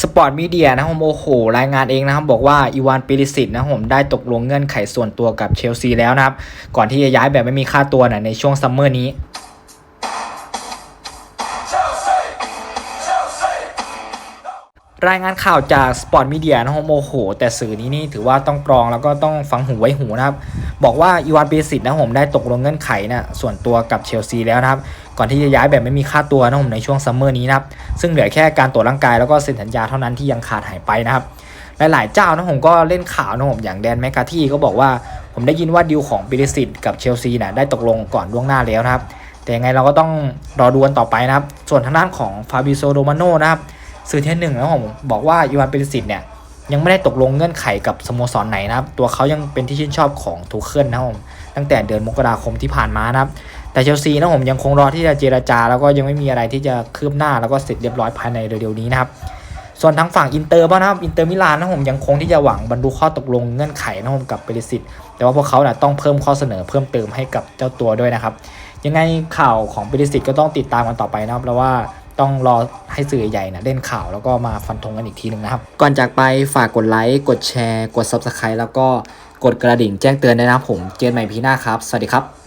สปอร์ตมีเดียนะครับผมโอ้โห รายงานเองนะครับ บอกว่าอีวานปิริสิตนะครับผมได้ตกลงเงื่อนไขส่วนตัวกับเชลซีแล้วนะครับ ก่อนที่จะย้ายแบบไม่มีค่าตัวนะในช่วงซัมเมอร์นี้รายงานข่าวจากสปอร์ตมีเดียนะครับโมโห แต่สื่อนี้นี่ถือว่าต้องกรองแล้วก็ต้องฟังหูไว้หูนะครับ บอกว่าอีวานเบสิตนะครับผมได้ตกลงเงื่อนไขนะส่วนตัวกับเชลซีแล้วนะครับ ก่อนที่จะย้ายแบบไม่มีค่าตัวนะผมในช่วงซัมเมอร์นี้นะครับซึ่งเหลือแค่การตรวจร่างกายแล้วก็เซ็นสัญญาเท่านั้นที่ยังขาดหายไปนะครับหลายๆเจ้านะผมก็เล่นข่าวนะผมอย่างแดนแมคคาที่ก็บอกว่าผมได้ยินว่าดีลของบิลิสิตกับเชลซีนะได้ตกลงก่อนล่วงหน้าแล้วนะครับ แต่ยังไงเราก็ต้องรอดูกันต่อไปนะครับ ส่วนทางด้านของฟาบิโซโรมาโนนะครับสื่อเทนหนึ่งนะผมบอกว่าอีวานเบลิสิตเนี่ยยังไม่ได้ตกลงเงื่อนไขกับสโมสรไหนนะครับ ตัวเขายังเป็นที่ชื่นชอบของทูเคิลนะครับผมตั้งแต่เดือนมกราคมที่ผ่านมานะครับ แต่เชลซีนะผมยังคงรอที่จะเจรจา แล้วก็ยังไม่มีอะไรที่จะคืบหน้าแล้วก็เสร็จเรียบร้อยภายในเร็วๆนี้นะครับส่วนทางฝั่งอินเตอร์บ้างนะครับอินเตอร์มิลานนะผมยังคงที่จะหวังบรรลุข้อตกลงเงื่อนไขนะผมกับเปริสิตแต่ว่าพวกเขานะต้องเพิ่มข้อเสนอเพิ่มเติมให้กับเจ้าตัวด้วยนะครับยังไงข่าวของเปริสิตก็ต้องติดตามกันต่อไปนะครับแล้วว่าต้องรอให้สื่อใหญ่นะเล่นข่าวแล้วก็มาฟันธงกันอีกทีหนึ่งนะครับ ก่อนจากไปฝากกดไลค์กดแชร์ กด Subscribe แล้วก็กดกระดิ่งแจ้งเตือนด้วยนะผมเจอกันใหม่พีหน้าครับ สวัสดีครับ